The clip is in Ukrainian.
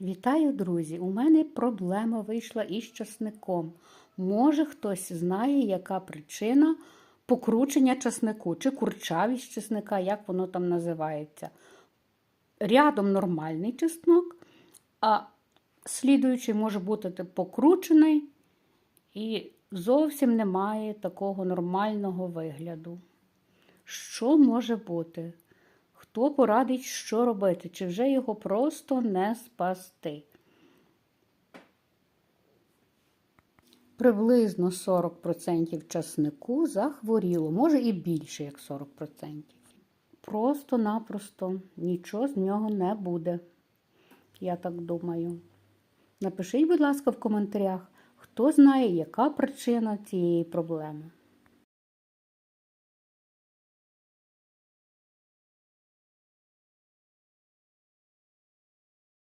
Вітаю, друзі! У мене проблема вийшла із часником. Може, хтось знає, яка причина покручення часнику чи курчавість часника, як воно там називається. Рядом нормальний чеснок, а слідуючий може бути покручений і зовсім немає такого нормального вигляду. Що може бути? Хто порадить, що робити, чи вже його просто не спасти? Приблизно 40% часнику захворіло, може і більше, як 40%. Просто-напросто нічого з нього не буде. Я так думаю. Напишіть, будь ласка, в коментарях, хто знає, яка причина цієї проблеми.